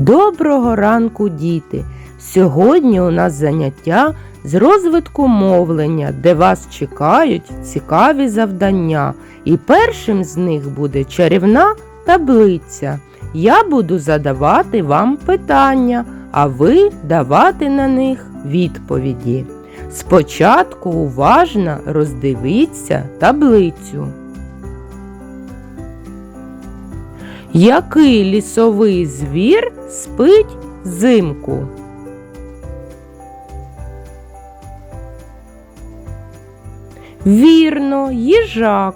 Доброго ранку, діти! Сьогодні у нас заняття з розвитку мовлення, де вас чекають цікаві завдання. І першим з них буде чарівна таблиця. Я буду задавати вам питання, а ви давати на них відповіді. Спочатку уважно роздивіться таблицю. Який лісовий звір спить взимку? Вірно, їжак.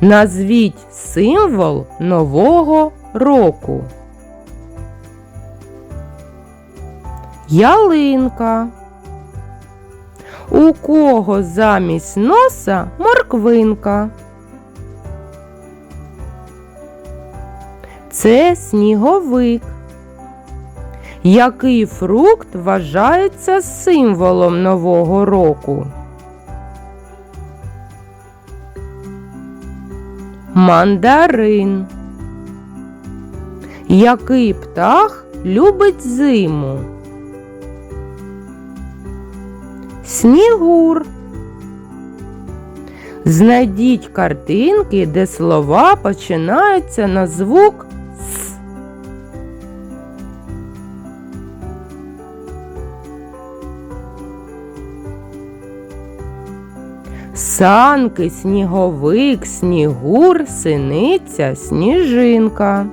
Назвіть символ Нового року. Ялинка. У кого замість носа морквинка? Це сніговик. Який фрукт вважається символом Нового року? Мандарин. Який птах любить зиму? Снігур. Знайдіть картинки, де слова починаються на звук Санки, сніговик, снігур, синиця, сніжинка.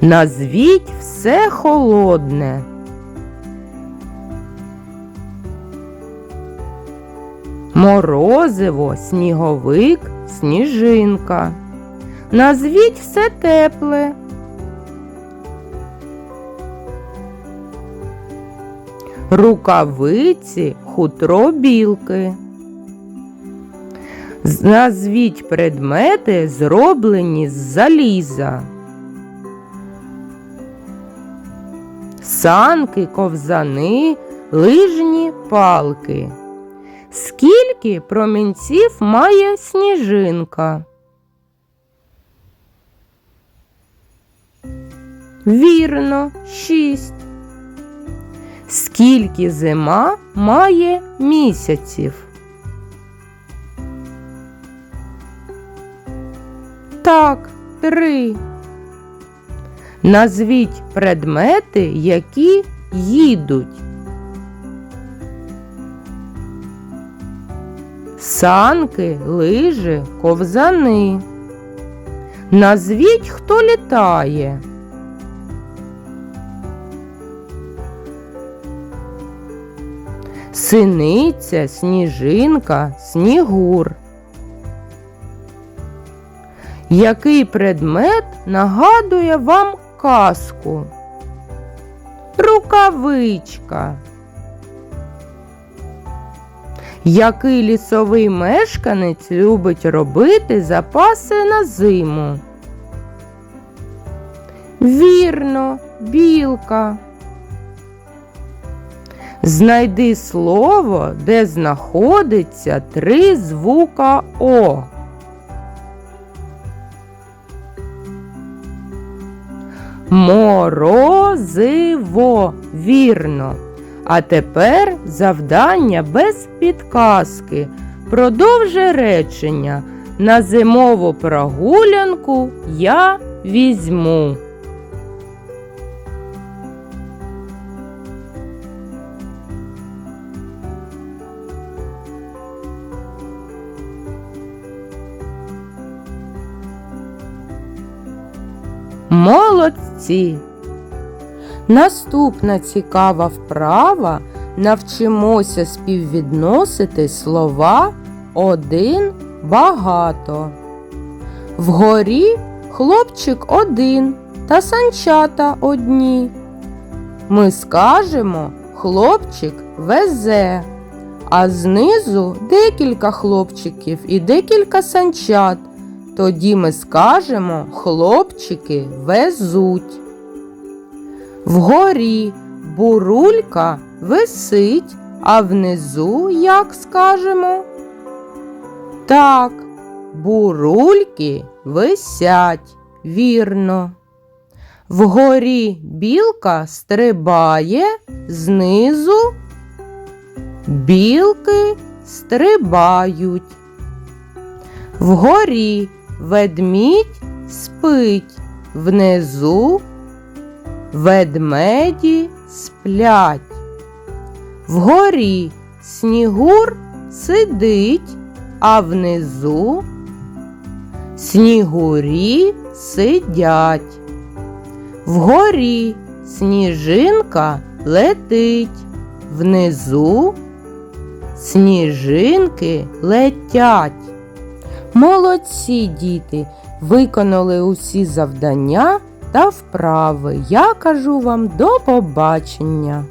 Назвіть все холодне. Морозиво, сніговик, сніжинка. Назвіть все тепле. Рукавиці, хутро білки. Назвіть предмети, зроблені з заліза. Санки, ковзани, лижні палки. Скільки промінців має сніжинка? Вірно, шість. Скільки зима має місяців? Так, три. Назвіть предмети, які їдуть. Санки, лижи, ковзани. Назвіть, хто літає. Синиця, сніжинка, снігур. Який предмет нагадує вам казку? Рукавичка. Який лісовий мешканець любить робити запаси на зиму? Вірно, білка. Знайди слово, де знаходиться три звука О. Морозиво. Вірно. А тепер завдання без підказки. Продовжи речення. На зимову прогулянку я візьму. Молодці! Наступна цікава вправа навчимося співвідносити слова один багато. Вгорі хлопчик один та санчата одні. Ми скажемо хлопчик везе, а знизу декілька хлопчиків і декілька санчат. Тоді ми скажемо хлопчики везуть. Вгорі бурулька висить, а внизу, як скажемо? Так, бурульки висять, вірно. Вгорі білка стрибає, знизу білки стрибають. Вгорі ведмідь спить, внизу ведмеді сплять. Вгорі снігур сидить, а внизу снігурі сидять. Вгорі сніжинка летить, внизу сніжинки летять. Молодці діти, виконали усі завдання та вправи. Я кажу вам до побачення.